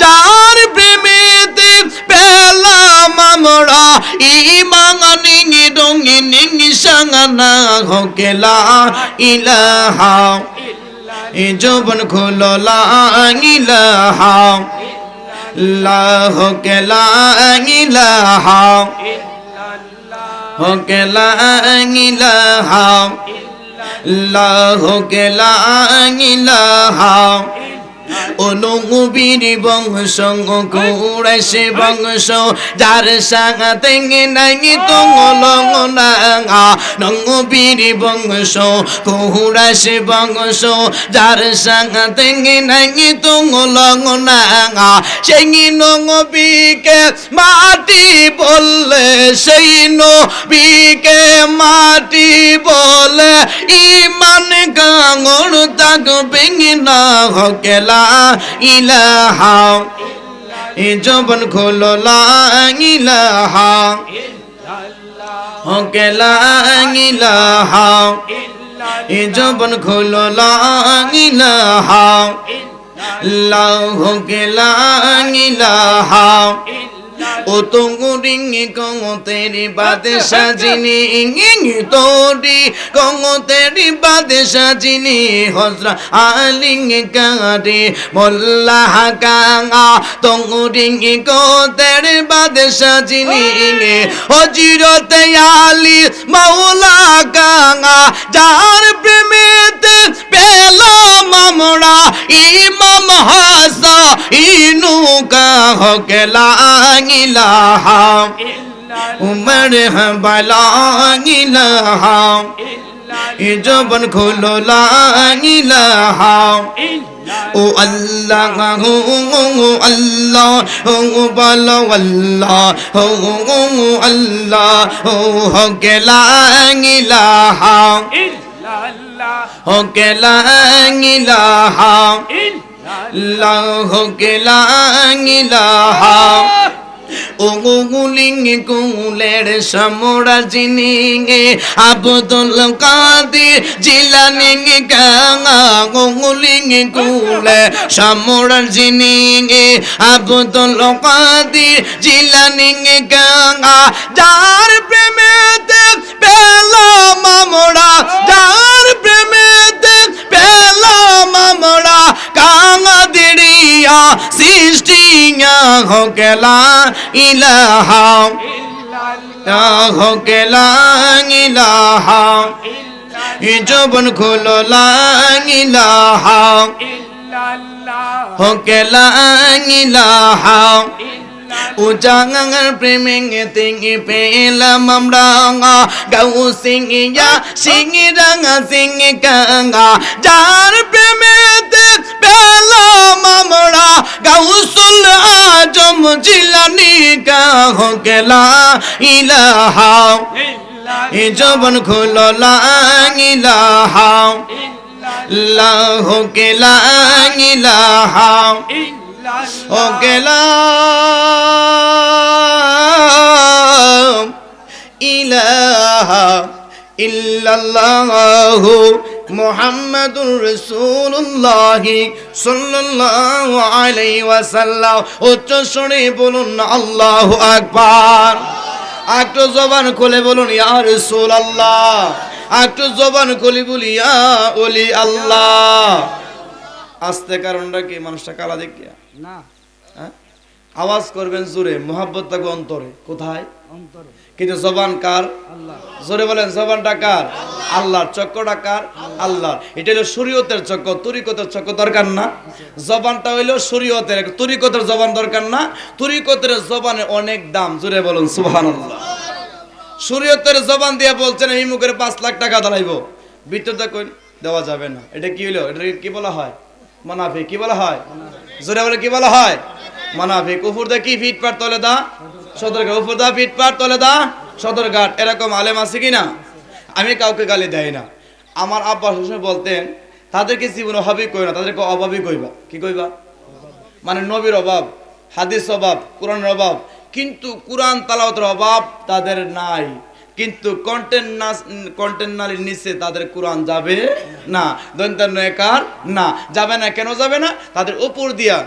যার প্রেমেতে পেলাম আমরা, ইমান নিঙি সাঙ্গানা হকেলা, ইলাহা, এ জবন খোলো লা ইলাহা লাহ কেলা ইলাহা হকে লা ইলাহা লাহ কেলা ইলাহা অনুবীর বংশ কুড়াইছে বংশ, যার সাথে নাই নাঙা নঙ্গবীর বংশ কুড়াইছে বংশ, যার সাথে নাই তঙ্গলং নাঙা সেই নঙ্গবীকে মাটি বললে, সেই নবীকে মাটি বলে ইমান গাঙর তাক ভেঙে না হকেলা ইলাহা। এ জবন খোলো, লা ইলাহা। হকেলা ইলাহা। এ জবন খোলো, লা ইলাহা। লা হকেলা ইলাহা। ও তেরি বাদে সাজিনি ইঙ্গি তোরি। কঙ তেরি বাদে সাজিনি হজরা আলিঙ্গি কারে মোল্লা কাঙা তুঙ্গুরিঙ্গি কো তেরি বাদে সাজিনি হজিরতে আলি মাওলা কাঙা, যার প্রেমেতে পেলাম আমরা ইমাম হাসা, ইনু কা হকেলা ইলাহা উমর এ জবন খোলো লা ইলাহা ও আল্লাহ, হো আল্লাহ, হো বলো আল্লাহ, হো আল্লাহ, হো হকেলা ইলাহা হকেলা ইলাহা লাহ কেলা ইলাহা ওগুলিং কুলের সমরা জিনিঙে আবদুল কাদের জিলানিং গাঙা ওগুলিং কুলে সমরা জিনিঙে আবদুল কাদের জিলানিং গাঙা যার প্রেমেতে পেলাম আমরা সৃষ্টিয়া হকেলা ইলাহা। হকেলা ইলাহা। জবন খোলো লা ইলাহা। হকেলা ইলাহা। উজাঙ্গার প্রেমে তেঙ্গি পেলাম আমরা গাউ সিংয়া সিংহি রাঙা সিংহি কাঙ্গা যার প্রেমেতে পেলাম আমরা গাউসুল আজম জিলানি কা হকেলা, ইলাহা। এ জবন খোলো লা, ইলাহা। লা হকেলা, ইলাহা। ও গেলাম। ইলাহা ইল্লাল্লাহু মুহাম্মাদুর রাসূলুল্লাহ সাল্লাল্লাহু আলাইহি ওয়াসাল্লাম। উচ্চ স্বরে বলুন, আল্লাহু আকবার। একটু জবান খুলে বলুন, ইয়া রাসূলুল্লাহ। একটু জবান খুলে বলি, ইয়া ওলি আল্লাহ আসতে কারণটা কি? মানুষটা কালা দেখিয়া। না। হ্যাঁ? আওয়াজ করবেন জোরে মোহাব্বত থাকবে অন্তরে। কোথায়? অন্তরে। কিন্তু জবান কার? আল্লাহ। জোরে বলেন জবানটা কার? আল্লাহর। চক্রটা কার? আল্লাহর। এটা হলো শরীয়তের চক্র তরিকতের চক্র দরকার না? জবানটা হইল শরীয়তের। তরিকতের জবান দরকার না? তরিকতের জবানে অনেক দাম। জোরে বলুন সুবহানাল্লাহ। শরীয়তের জবান দিয়ে বলছেন এই মুখের পাঁচ লাখ টাকা দাঁড়াইব। ভিতরটা কই দেওয়া যাবে না। এটা কি হইল? এটা কি বলা হয়? মানাফি কি বলা হয়? জোরে বলে, কি বলা হয়? মানাফি উপর দা কি ফিট পার তলে দা? সদরঘাট উপর দা ফিট পার তলে দা? সদরঘাট, এরকম আলেম আছে কি না আমি কাউকে গালি দেয় না। আমার আব্বা সবসময় বলতেন, তাদেরকে জীবন অভাবই কই না, তাদেরকে অভাবই কইবা। কি কইবা? মানে নবীর অভাব, হাদিস অভাব, কোরআনের অভাব, কিন্তু কোরআন তালাওয়াতের অভাব তাদের নাই। কিন্তু কন্টেন্ট কন্টেনারের নিচে তাদের কোরআন যাবে না। দন্তার নয়কার না। যাবে না কেন যাবে না? তাদের উপর দিয়া।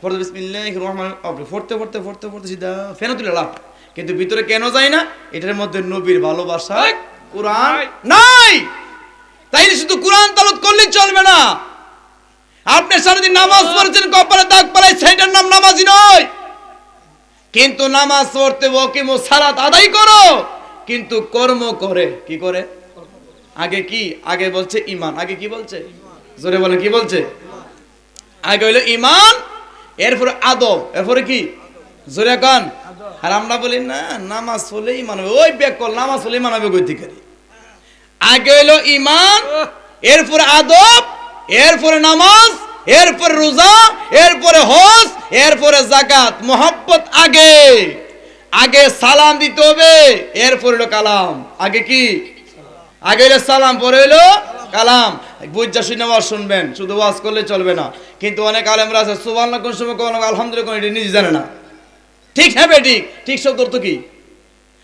পড়তে বিসমিল্লাহির রহমান পড়তে পড়তে সিধা ফেন তুলে লাভ। কিন্তু ভিতরে কেন যায় না? এটার মধ্যে নবীর ভালোবাসা কোরআন নাই। তাইলে শুধু কোরআন তালত করলেই চলবে না। আপনি সারাদিন নামাজ পড়ছেন কপালে দাগ পালাই সেইটার নাম নামাজি নয়। কিন্তু নামাজ পড়তে ওকিমো সালাত আদায় করো। কিন্তু কর্ম করে। কি করে? আগে কি? আগে বলছে ইমান আগে কি বলছে? জোরে বলে কি বলছে? আগে হইল ইমান এরপরে আদব। এরপরে কি? জোরে কান। আর আমরা বলি, না, নামাজ হলে ইমান হবে। ওই কল নামাজ হলে ইমান হবে গৈতিকারী আগে হইল ইমান এরপরে আদব, এরপরে নামাজ, এরপরে রোজা, এরপরে হজ, এরপরে জাকাত মোহাব্বত আগে। আগে সালাম দিতে হবে, এরপরে হলো কালাম। আগে কি? আগে হলো সালাম, পরে হলো কালাম। বুঝা শুনে ওয়াজ শুনবেন, শুধু ওয়াজ করলে চলবে না। কিন্তু অনেক আলেমরা আছে, সুবহানাল্লাহ কোন সময় কোন আলহামদুলিল্লাহ কোন এটা নিজে জানে না। ঠিক হ্যাঁ ঠিক। ঠিক শব্দ তো কি?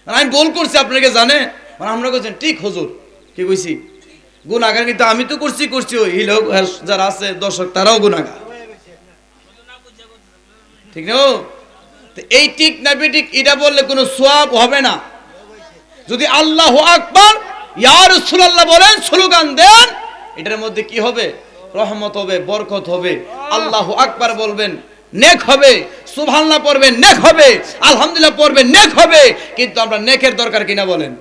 আমি ভুল করছি, আপনাকে জানে? মানে আমরা বলছেন ঠিক হুজুর। কি কইছি? গুণাগার কিন্তু আমি তো করছি করছি ওই লোক যারা আছে, দর্শক, তারাও গুণাগার ঠিক না এই ঠিক না বেঠিক এটা বললে কোনো সোয়াব হবে না। যদি আল্লাহ আকবর ইয়ার রাসূলুল্লাহ বলেন স্লোগান দেন এটার মধ্যে কি হবে? রহমত হবে বরকত হবে। আল্লাহ আকবার বলবেন নেক হবে। সুভাল্লা পড়বেন নেক হবে। আলহামদুলিল্লাহ পড়বেন নেক হবে। কিন্তু আমরা নেকের দরকার কিনা বলেন?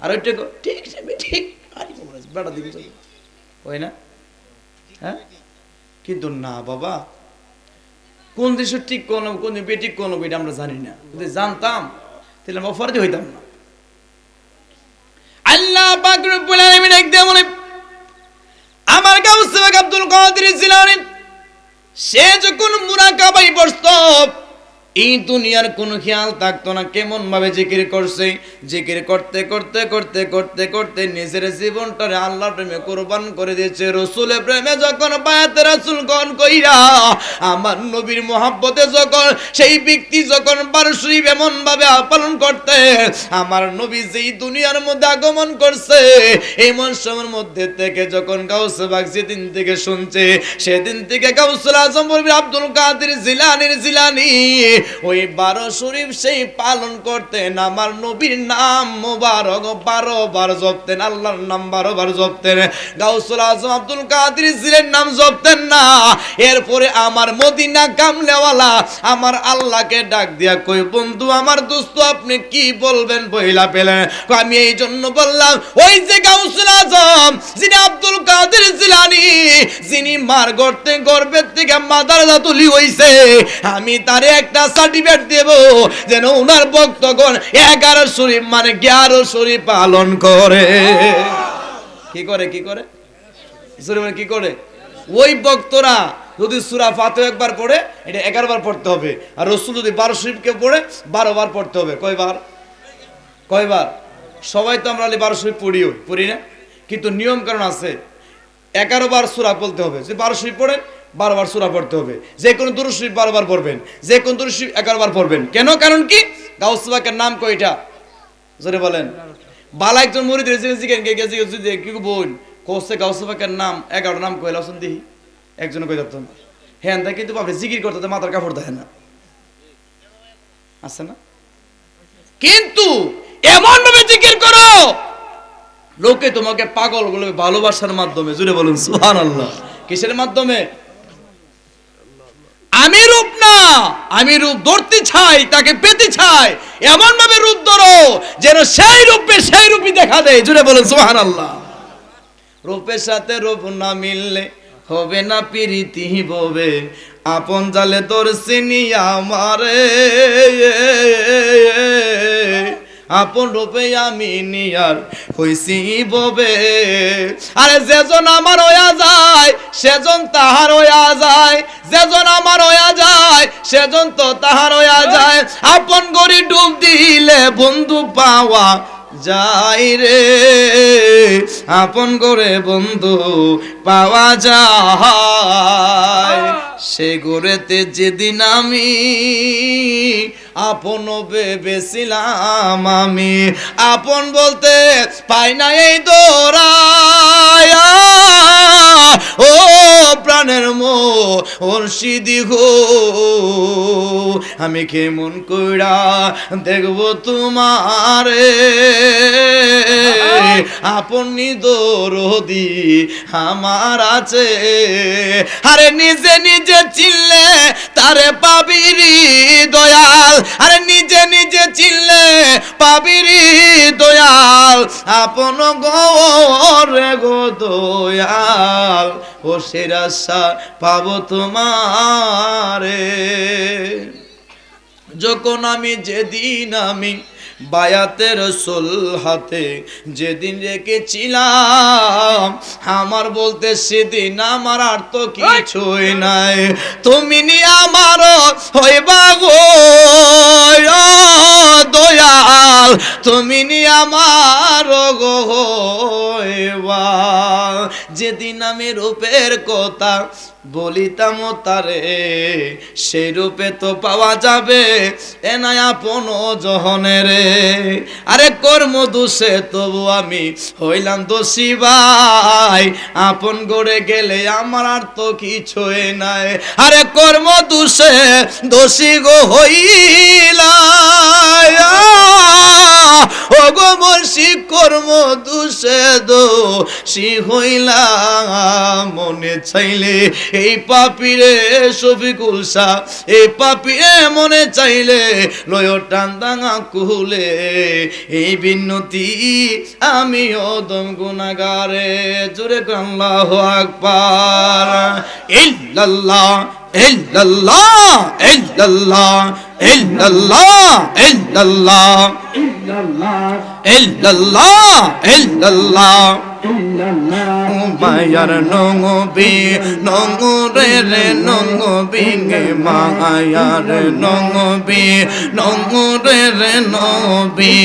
আর ওইটা ঠিক ঠিক বাবা, দিকে ওই না? হ্যাঁ? কিন্তু না বাবা কোন দেশের ঠিক কোন কোন বেঠিক কোন এটা আমরা জানি না। যদি জানতাম, তাহলে আমরা অফারদি হইতাম না। আল্লাহ পাক রব্বুল আলামিন একদম আমার গাউস আব্দুল কাদের জিলানী, সে যখন মুরাকাবাই বসত এই দুনিয়ার কোনো খেয়াল থাকতো না কেমন ভাবে জিকির করছে। জিকির করতে করতে করতে করতে করতে নিজের জীবনটারে আল্লাহর প্রেমে কোরবান করে দিয়েছে। রসুলের প্রেমে যখন বায়াতে রাসুল গণ কইরা, আমার নবীর মহাব্বতে যখন, সেই ব্যক্তি যখন বারশরীফ এমন ভাবে পালন করতে, আমার নবী যেই দুনিয়ার মধ্যে আগমন করছে, এই মৌসুমের মধ্যে থেকে যখন গাউসে বাগ যেদিন থেকে শুনছে, সেদিন থেকে গাউসুল আজম আব্দুল কাদের জিলানির জিলানি ওই বারো শরীফ সেই পালন করতেন। আমার নবীর নাম মোবারক, বারো বার জপতেন, আল্লাহর নাম বারো বার জপতেন। গাউসুল আজম আব্দুল কাদের জিলের নাম জপতেন না। এরপরে আমার মদিনা কামলেওয়ালা, আমার আল্লাহকে ডাক দিয়া কই বন্ধু, আমার দোস্ত, আপনি কি বলবেন? বইলা পেলেন। আমি এই জন্য বললাম, ওই যে গাউসুল আজম, যিনি আব্দুল কাদের জিলানি যিনি মার গর্তে গর্বের থেকে মাদার তুলি হইছে, আমি তারে একটা সার্টিফিকেট দেব যেন উনার ভক্তগণ এগারো শরীফ মানে এগারো শরীফ পালন করে। কি করে কি করে? মানে কি করে? ওই ভক্তরা যদি সুরা ফাতে একবার পড়ে, এটা এগারো বার পড়তে হবে। আর রসুল যদি বারো শরীফকে পড়ে, বারো বার পড়তে হবে। কয়বার? কয়বার? সবাই তো আমরা বারো শরীফ পড়িও পড়ি না? কিন্তু নিয়ম কারণ আছে। এগারো বার সুরা বলতে হবে। যে বারো শরীফ পড়েন, বারো বার সুরা পড়তে হবে। যে কোনো দুরু শরীফ বারো বার পড়বেন। যে কোনো দুরু শরীফ এগারো বার পড়বেন। কেন? কারণ কি? গাউসবাকের নাম কয়টা জোরে বলেন। বালা একজন মরিদ জিজ্ঞেন কে গেছে যদি কি বোন? কোসে গাউসবাকের নাম এগারো নাম কইলা শুন দিহি? একজন কই ধরতেন হ্যাঁ তাই কিন্তু বাপরে জিকির করতে তো মাথার কাপড় দেয় না। আছে না? কিন্তু এমন ভাবে জিকির করো লোকে তোমাকে পাগল বলবে ভালোবাসার মাধ্যমে জুড়ে বলুন সুহান আল্লাহ কিসের মাধ্যমে? আমি রূপ না, আমি রূপ ধরতে চাই, তাকে পেতে চাই। এমন ভাবে রূপ ধরো, যেন সেই রূপে সেই রূপই দেখা দেয় জুড়ে বলুন সুহান আল্লাহ রূপের সাথে রূপ না মিললে হবে না প্রীতি, ববে। আপন জালে তোর চিনি আমারে আপন রূপে আমি নিয়ার হইছি ববে। আরে যেজন আমার হইয়া যায়, সেজন তাহার হইয়া যায়। যেজন আমার হইয়া যায়, সেজন তো তাহার হইয়া যায়। আপন গরি ডুব দিলে বন্ধু পাওয়া যাই রে, আপন করে বন্ধু পাওয়া যায়। সে গড়েতে যেদিন আমি আপন ভেবেছিলাম আমি, আপন বলতে পাই না এই দোরায়। ও প্রাণের মো ওর সিদি গো। আমি কেমন কইরা দেখব তোমারে? আপনি দরদি আমার আছে। আরে নিজে নিজে চিনলে তারে পাবিরি দয়াল। আরে নিজে পাবিরি দয়াল আপন গরে গো দয়াল ও সেরাসা পাবো তোমারে। যখন আমি যেদিন আমি বায়াতের সোল হাতে যেদিন রেখেছিলাম, আমার বলতে সেদিন আমার আর তো কিছুই নাই। তুমি নি আমার হইবা দয়াল, তুমি নি আমার গো যেদিন আমি রূপের কথা বলিতাম তারে, সেই রূপে তো পাওয়া যাবে এ এনায় আপন জহনে রে। আরে কর্ম দোষে তবু আমি হইলাম দোষী ভাই, আপন গড়ে গেলে আমার আর তো কিছুই নাই। আরে কর্ম দোষে দোষী গো হইলা গো কর্ম দুষে দো সি হইলাম মনে চাইলে। এই পাপিরে শফিকুল শাহ, এই পাপিরে মনে চাইলে। লয় টান দাঙা কুলে, এই বিন্নতি আমি অদম গুনাগারে জোরে আল্লাহ আকবার। ইল্লাল্লাহ ইল্লাল্লাহ ইল্লাল্লাহ। ইল্লাল্লাহ ইল্লাল্লাহ। ইল্লাল্লাহ ইল্লাল্লাহ। মায়ার নঙ্গবি, নঙ্গরে রে নঙ্গবি গে মায়ার নঙ্গবি, নঙ্গরে রে নবি